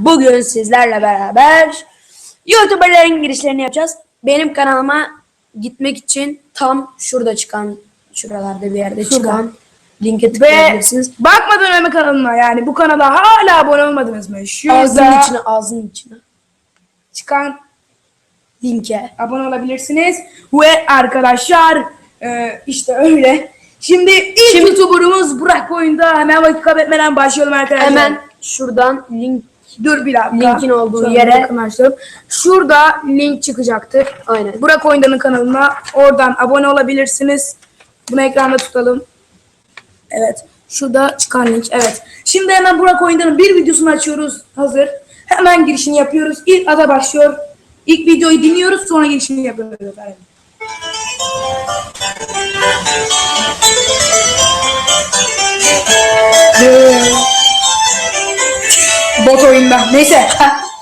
Bugün sizlerle beraber YouTuber'ların girişlerini yapacağız. Benim kanalıma gitmek için tam şurada çıkan, şuralarda bir yerde Şurada. çıkan linke tıklayabilirsiniz. bakmadan önce kanalına yani bu kanala hala abone olmadınız mı? Şurada Ağzının içine, ağzının içine. çıkan Linke. abone olabilirsiniz. Ve arkadaşlar e, işte öyle. Şimdi ilk Şimdi- YouTuber'ımız Burak oyunda hemen vakit kaybetmeden başlayalım arkadaşlar. Hemen şuradan link dur bir dakika. Linkin olduğu Şöyle yere- yakınlaştıralım. Şurada link çıkacaktır. aynen. Burak Oyundan'ın kanalına oradan abone olabilirsiniz. Bunu ekranda tutalım. Evet. Şurada çıkan link. Evet. Şimdi hemen Burak Oyundan'ın bir videosunu açıyoruz. Hazır. Hemen girişini yapıyoruz. İlk ada başlıyor. İlk videoyu dinliyoruz sonra girişini yapıyoruz efendim. Oyunda. Neyse.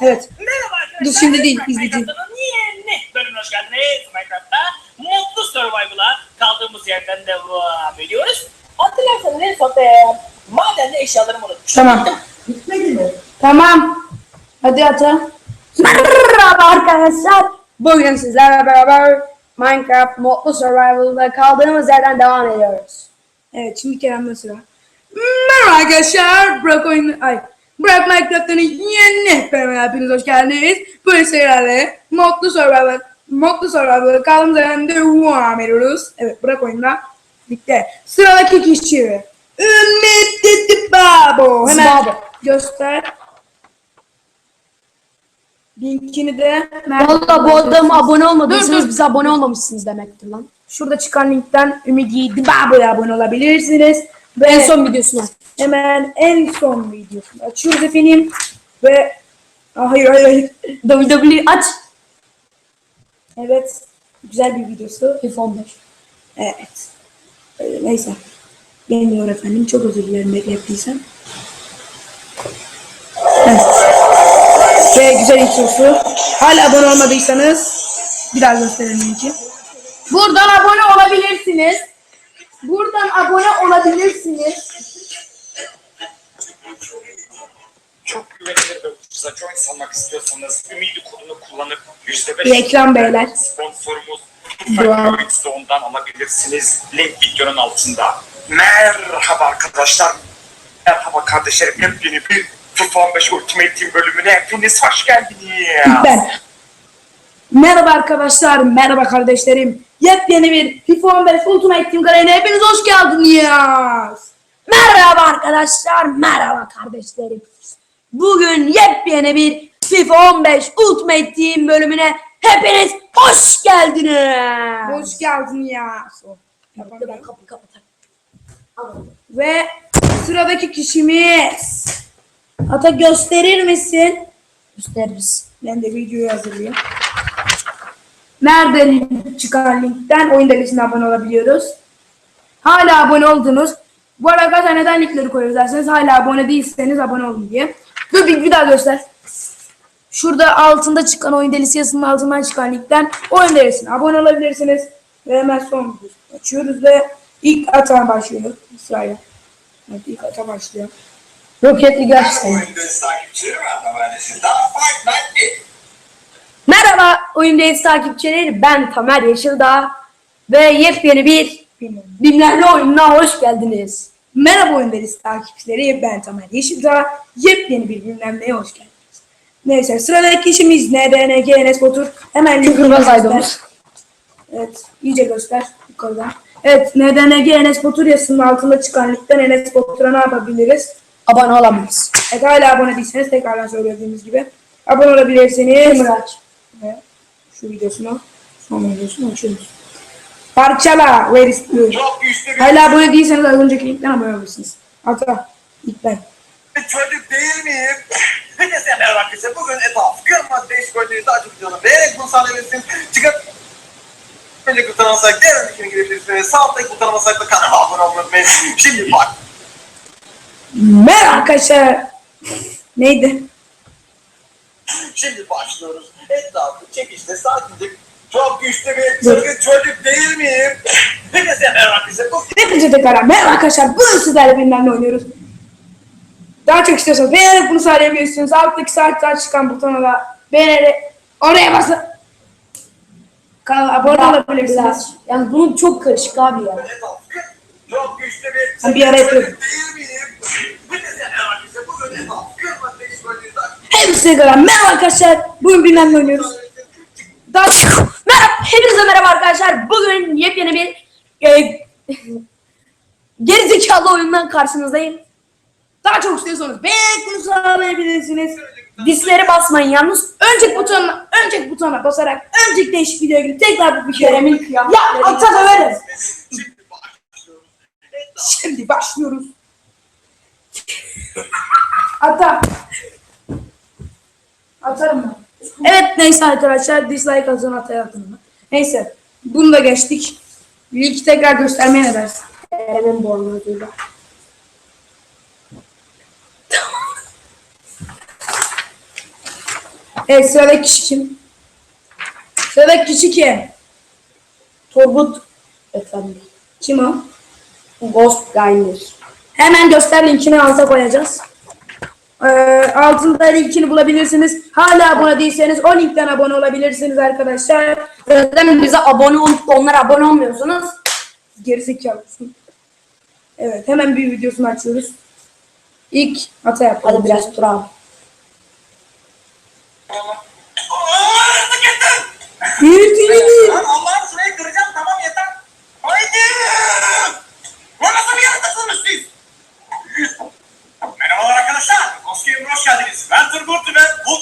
Evet. Merhaba arkadaşlar. Dur, şimdi değil, izleyeceğim. Yeni bölümüne hoş geldiniz. Minecraft'ta Mutlu Survival'a kaldığımız yerden devam ediyoruz. Hatırlarsanız en son e, madende eşyalarımı unutmuştum. Tamam. Bitmedi mi? Tamam. Hadi ata. Merhaba arkadaşlar. Bugün sizlerle beraber Minecraft Modlu Survival'da kaldığımız yerden devam ediyoruz. Evet şimdi Kerem'de sıra. Merhaba arkadaşlar. Burak oyunu... Ay. Burak Minecraft'ın yeni bölümüne hepiniz hoş geldiniz. Bu serilerle Modlu Survival Modlu Survival kaldığımız yerden devam ediyoruz. Evet Burak oyunda bitti. Sıradaki kişi. Ümit Babo. Hemen Babo. göster. Linkini de Valla bu adama abone olmadıysanız bize abone olmamışsınız demektir lan. Şurada çıkan linkten Ümidi Dibabo'ya abone olabilirsiniz. Ve En son videosunu aç. Hemen en son videosunu açıyoruz efendim. Ve Aa, hayır hayır hayır. WWE aç. Evet. Güzel bir videosu. FIFA 15. Evet. Ee, neyse. Gelmiyor efendim. Çok özür dilerim beklettiysem. Evet. Ve güzel introsu. Hala abone olmadıysanız bir daha gösterelim linki. Buradan abone olabilirsiniz. Buradan abone olabilirsiniz. Güvenilir ve ucuza join salmak istiyorsanız Ümidi kodunu kullanıp %5 Reklam beyler. Sponsorumuz. Fight'ı ondan alabilirsiniz. Link videonun altında. Merhaba arkadaşlar. Merhaba kardeşlerim. Yepyeni bir FIFA 15 Ultimate Team bölümüne hepiniz hoş geldiniz. Ben. Merhaba arkadaşlar, merhaba kardeşlerim. Yepyeni bir FIFA 15 Ultimate Team kariyerine hepiniz hoş geldiniz. Merhaba arkadaşlar, merhaba kardeşlerim. Bugün yepyeni bir FIFA 15 Ultimate Team bölümüne hepiniz hoş geldiniz. Hoş geldiniz. Kapı kapı kapı. Ve sıradaki kişimiz. Ata gösterir misin? Gösteririz. Ben de videoyu hazırlayayım. Nerede link çıkan linkten oyun delisine abone olabiliyoruz. Hala abone oldunuz. Bu arada arkadaşlar neden linkleri koyuyoruz derseniz hala abone değilseniz abone olun diye. Dur bir, bir daha göster. Şurada altında çıkan oyun delisi yazısının altından çıkan linkten oyun delisine abone olabilirsiniz. Ve hemen son açıyoruz ve ilk ata başlıyor sırayla. Evet ilk ata başlıyor. Roketli gerçekten. Merhaba. Merhaba oyundayız takipçileri. Ben Tamer Yeşildağ ve yepyeni bir. Bimlerle oyununa hoş geldiniz. Merhaba oyun delisi takipçileri. Ben Tamer Yeşildağ. Yepyeni bir gündemle hoş geldiniz. Neyse sıradaki kişimiz NDNG Enes Batur. Hemen göster. aydınız. Evet iyice göster yukarıdan. Evet NDNG Enes Batur yazısının altında çıkan linkten Enes Batur'a ne yapabiliriz? Abone olamayız. Evet hala abone değilseniz tekrardan söylediğimiz gibi abone olabilirsiniz. Kamera aç. Ve şu videosunu son videosunu açıyoruz. Parçala. The... Çok güçlü bir Hala abone değilseniz az önceki linkten abone olabilirsiniz. Ata. İlk ben. çocuk değil miyim? Herkese merhaba arkadaşlar. Bugün etap değişik oyunları daha çok videoları beğenerek bunu sağlayabilirsiniz. Çıkıp Böyle butona basarak diğer linkine girebilirsiniz. Sağ alttaki butona basarak da kanala abone olmayı unutmayın. Şimdi bak. Merhaba arkadaşlar. Neydi? Şimdi başlıyoruz. Etrafı çekişte sakinlik. Çok çılgın çocuk değil miyim? Herkese merhaba arkadaşlar. Hepinize tekrar merhaba arkadaşlar. Bugün sizlerle ne oynuyoruz. Daha çok istiyorsanız beğenerek bunu sağlayabilirsiniz. Alttaki sağ çıkan butona da beğenerek oraya basın. Kanala abone olabilirsiniz. Yani bunun çok karışık abi ya. Çok güçlü bir... Bir ara yapıyorum. Değil miyim? Hepinize kadar. Merhaba arkadaşlar. Bugün bilmem ne oynuyoruz. Daha Merhaba. Hepinize merhaba arkadaşlar. Bugün yepyeni bir e, gerizekalı oyundan karşınızdayım. Daha çok istiyorsanız bunu sağlayabilirsiniz. Disleri basmayın yalnız. Önceki butonuna, önceki butona basarak önceki değişik videoya girip tekrar bir kere Kerem'in kıyafetleri. Ya ata döveriz. Şimdi başlıyoruz. Ata. Atarım ben. Evet neyse arkadaşlar dislike atın ataya atın. Neyse bunu da geçtik. Linki tekrar göstermeye ne dersin? Kerem'in bornozuyla. Evet sıradaki kişi kim? Sıradaki kişi kim? Turgut efendim. Kim o? Ghost Grinder. Hemen göster linkini alta koyacağız. Ee, altında linkini bulabilirsiniz. Hala abone değilseniz o linkten abone olabilirsiniz arkadaşlar. Neden bize abone olup da onlara abone olmuyorsunuz? Gerizekalısın. Evet hemen bir videosunu açıyoruz. İlk hata yapalım. Hadi biraz dur abi. Hızlı gittim. Bir Lan Allah'ım şurayı kıracağım tamam yeter. Haydi. Lan nasıl bir yaratıksınız siz? Merhabalar arkadaşlar. Koskeyim'e hoş geldiniz. Ben Turgut ve bu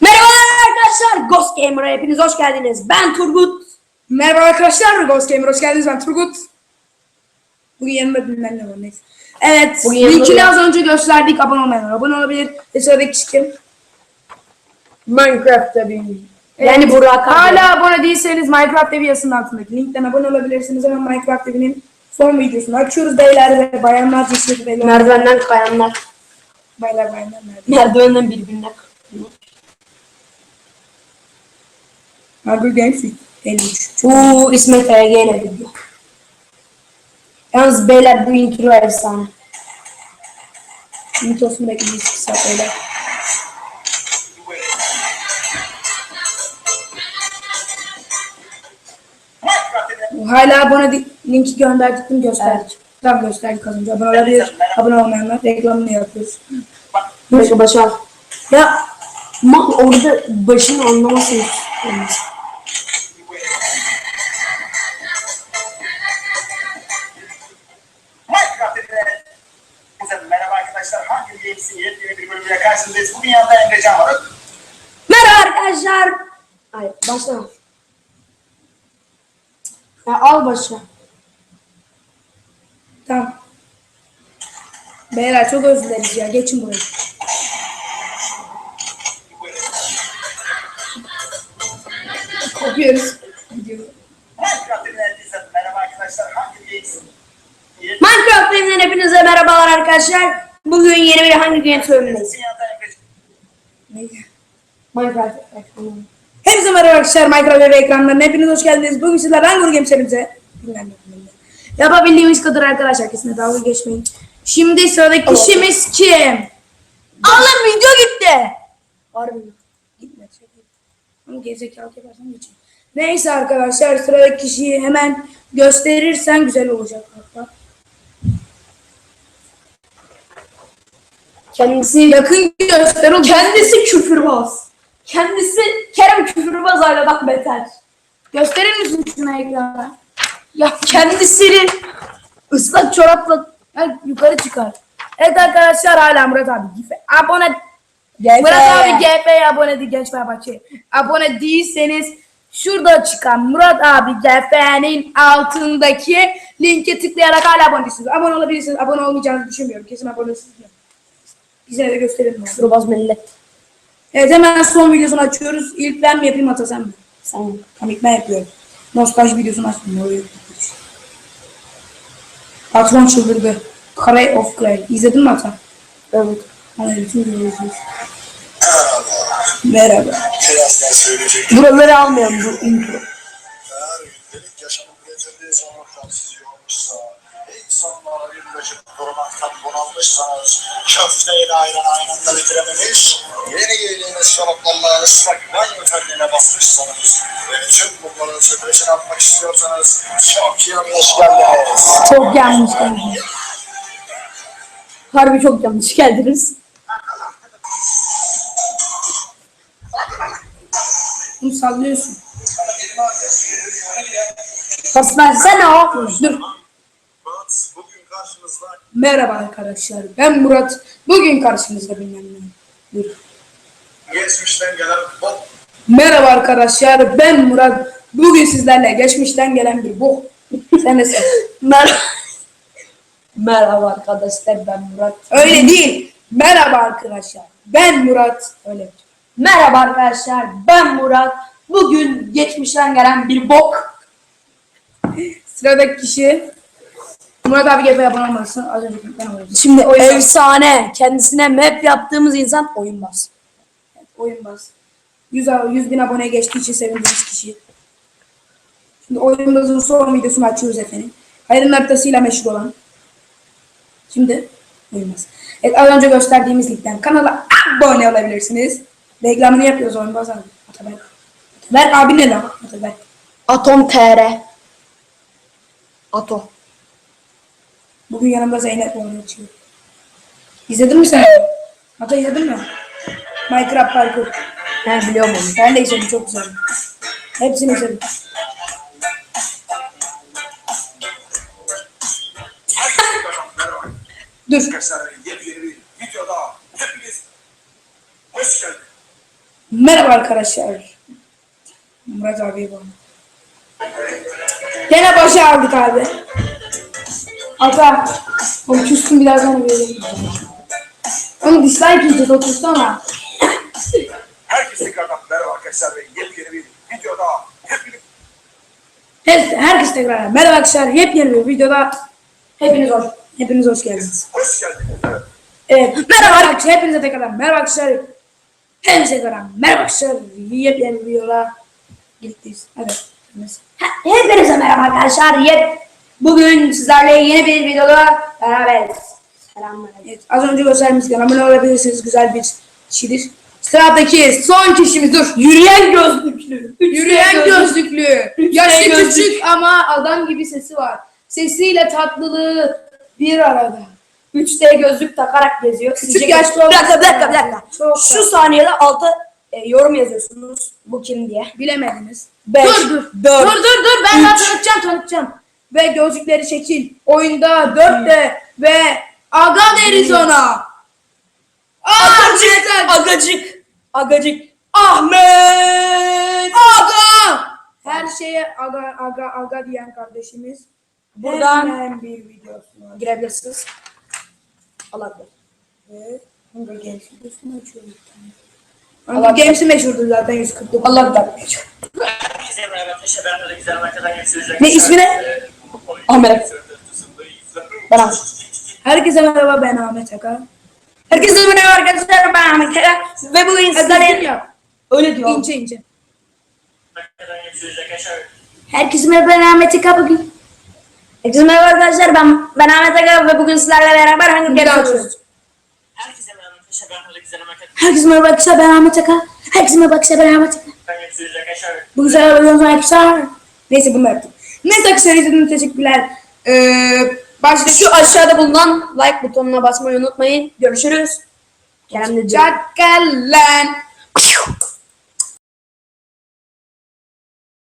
Merhabalar arkadaşlar. Ghost Gamer'a hepiniz hoş geldiniz. Ben Turgut. Merhaba arkadaşlar. Ghost Gamer hoş geldiniz. Ben Turgut. Bugün yanımda bilmem ne var neyse. Evet. Linkini az önce gösterdik. Abone olmayanlar abone olabilir. Ve sıradaki kişi kim? Minecraft tabii. Evet. Yani Burak. Hala abone değilseniz Minecraft yazısının altındaki linkten abone olabilirsiniz. Hemen Minecraft evinin son videosunu açıyoruz beyler ve bayanlar beyler. Merdivenden kayanlar. Baylar bayanlar? Merdivenden birbirine Hunger Games 53. Bu İsmet Ege ile video. Yalnız beyler bu intro efsane. Ümit olsun belki bir öyle. Minecraft'te Hala abone. Linki gönderdik mi gösterdik. Evet. Tamam gösterdik az önce. Abone olabilir. Abone olmayanlar reklamını yapıyoruz. Başa başa al. Ya mal orada başını anlamasın. Games'in yepyeni bir bölümüyle karşınızdayız. Bugün yanında Emre Can var. Merhaba arkadaşlar. Hayır başlama. Ya al başa. Tamam. Beyler çok özür dileriz ya. Geçin buraya. Kopuyoruz. Gidiyoruz. Merhaba arkadaşlar. Yepyeni Minecraft evinden hepinize merhabalar arkadaşlar. Bugün yeni bir Emre Can. Neyse. Minecraft. Hepinize merhaba arkadaşlar. Minecraft evi ekranlarına hepiniz hoş geldiniz. Bugün sizlerle Hunger Games serimize yapabildiğimiz kadar arkadaşlar kesinlikle dalga geçmeyin. Şimdi sıradaki Allah. kişimiz kim? Allah video gitti. Harbi. Gitme. Ama gerizekalı yaparsan geçeyim. Neyse arkadaşlar sıradaki kişiyi hemen gösterirsen güzel olacak hatta. Kendisi Yakın göster o kendisi küfürbaz. Kendisi Kerem küfürbaz hala bak beter. Gösterir misin şuna ekrana? Ya kendisinin ıslak çorapla Ha, yukarı çıkar. Evet arkadaşlar hala Murat abi. Abone GF. Murat abi GF'ye abone değil genç Fenerbahçe. Abone değilseniz şurada çıkan Murat abi GF'nin altındaki linke tıklayarak hala abone değilsiniz. Abone olabilirsiniz. Abone olmayacağınızı düşünmüyorum. Kesin abonesiniz. Bize de gösterelim. abi. küfürbaz millet. Evet hemen son videosunu açıyoruz. İlk ben mi yapayım Ata sen mi? Sen Tamam ilk ben yapıyorum. Nostalji videosunu açtım. Oraya Patron çıldırdı. Cry of Cry. İzledin mi Ata? evet. Hayır, bütün videoyu izliyorsun. Merhaba. Birazdan söyleyecek. Buraları almayalım bu intro. Psikolojik korumaktan bunalmışsanız, köfteyi de ayran aynı anda bitirememiş, yeni giydiğiniz şaraplarla ıslak banyo terliğine basmışsanız ve tüm bunların stresini atmak istiyorsanız çok yanlış geldiniz. Çok yanlış geldi. Harbi çok yanlış geldiniz. Bunu sallıyorsun. Versene o. Dur. Merhaba arkadaşlar. Ben Murat. Bugün karşınızda bilmem ne. Dur. geçmişten gelen bok Merhaba arkadaşlar. Ben Murat. Bugün sizlerle geçmişten gelen bir bok. Sen de sen. Mer Merhaba arkadaşlar ben Murat. Öyle değil. Merhaba arkadaşlar. Ben Murat. Öyle. Merhaba arkadaşlar ben Murat. Bugün geçmişten gelen bir bok. Sıradaki kişi Murat abi GP yapan olmasın. Az önce ben olmasın. Şimdi oyun bas. efsane kendisine map yaptığımız insan oyun bas. Oyun bas. 100, a- 100 bin aboneye geçtiği için sevindiğimiz kişi. Şimdi oyun bazın son videosunu açıyoruz efendim. Hayrın haritasıyla meşhur olan. Şimdi oyun bas. Evet az önce gösterdiğimiz linkten kanala abone olabilirsiniz. Reklamını yapıyoruz oyun bas abi. Ataberk. Ataberk abi ne lan? Ataberk. Atom TR. Ato. Bugün yanımda Zeynep oyunu açıyor. İzledin mi sen? Ata izledin mi? Minecraft parkur. He biliyorum onu. Ben de izledim çok güzel. Hepsini izledim. Dur. Merhaba arkadaşlar. Murat abi bu. Gene başa aldık abi. Ata. O küstüm birazdan verelim. Onu dislike yiyeceğiz otursana. Herkese tekrardan merhaba arkadaşlar ve yepyeni bir videoda hepiniz Her, herkes tekrar. Merhaba arkadaşlar. Yepyeni bir videoda hepiniz hoş. Hepiniz hoş geldiniz. hoş geldiniz. Evet. Merhaba arkadaşlar. Hepinize tekrar merhaba arkadaşlar. Hepinize tekrar merhaba arkadaşlar. Yepyeni bir videoda birlikteyiz. Hadi. Hepinize merhaba arkadaşlar. Yep. Bugün sizlerle yeni bir videoda beraberiz. Selamlar. Evet, az önce gibi abone olabilirsiniz. Güzel bir kişidir. Sıradaki son kişimiz dur. Yürüyen gözlüklü. Yürüyen gözlüklü. Yaşı gözlük. küçük ama adam gibi sesi var. Sesiyle tatlılığı bir arada. 3D gözlük takarak geziyor. Küçük yaşlı Bir dakika bir dakika bir dakika. Çok Şu saniyede altı e, yorum yazıyorsunuz. Bu kim diye. Bilemediniz. 5, Dur dur. 4, Dur dur dur ben daha tanıtacağım tanıtacağım. Ve gözlükleri çekil. Oyunda 4'te ve aga deriz ona. Agacık, agacık, agacık. Ahmet! Aga! Her şeye aga aga aga diyen kardeşimiz. Buradan- Hemen bir videosuna Girebilirsiniz. Allah bilir. ve Hunger Games videosunu açıyorum. Hunger Games'i meşhurdur zaten 149. Allah bilir. Herkese merhaba arkadaşlar. Ben de güzel arkadan geçirecek. Ne, ismi ne? Ahmet. Ahmet. Herkese merhaba ben Ahmet Aka. Herkese merhaba arkadaşlar ben Ahmet Kaya. Ve bugün yap. Öyle diyor. İnce ince. Herkese merhaba ben Ahmet Aka bugün. Herkese merhaba arkadaşlar ben, ben Ahmet Aka ve bugün sizlerle beraber daha oynuyoruz. açıyoruz. Herkese merhaba arkadaşlar. Ben güzel arkadan Herkese merhaba arkadaşlar ben Ahmet Aka. Herkese merhaba arkadaşlar ben Ahmet Aka. Bu güzel arkadaşlar. Neyse bunu yaptık. Neyse arkadaşlar izlediğiniz için teşekkürler. Ee, başta Şu aşağıda bulunan like butonuna basmayı unutmayın. Görüşürüz. Kerem. Çakalan.